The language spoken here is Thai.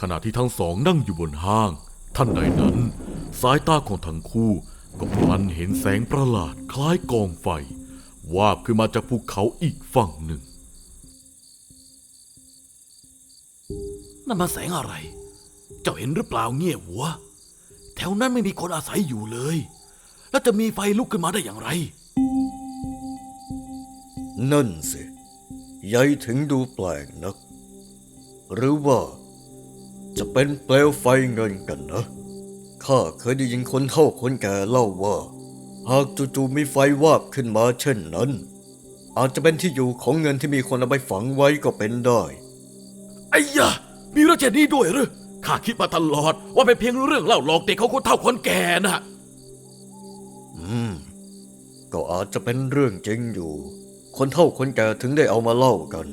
ขณะที่ทั้งสองนั่งอยู่บนห้าง ท่านใดนั้น สายตาของทั้งคู่ก็พลันเห็นแสงประหลาดคล้ายกองไฟ วาบขึ้นมาจากภูเขาอีกฝั่งหนึ่ง นั่นมันแสงอะไร เจ้าเห็นหรือเปล่าเงี่ยหัว แถวนั้นไม่มีคนอาศัยอยู่เลย แล้วจะมีไฟลุกขึ้นมาได้อย่างไร นั่นสิใหญ่ถึงดูแปลกนัก หรือว่า จะเป็นเปลวไฟเงินกันนะ ข้าเคยได้ยินคนเฒ่าคนแก่เล่าว่า หากจู่ๆมีไฟวาบขึ้นมาเช่นนั้น อาจจะเป็นที่อยู่ของเงินที่มีคนเอาไปฝังไว้ก็เป็นได้ ไอ้ยะมีเรื่องเช่นนี้ด้วยหรือข้าคิดมาตลอดว่าเป็นเพียงเรื่องเล่าหลอกเด็กของคนเฒ่าคนแก่นะก็อาจจะเป็นเรื่องจริงอยู่ คนเฒ่าคนแก่ถึงได้เอามาเล่ากัน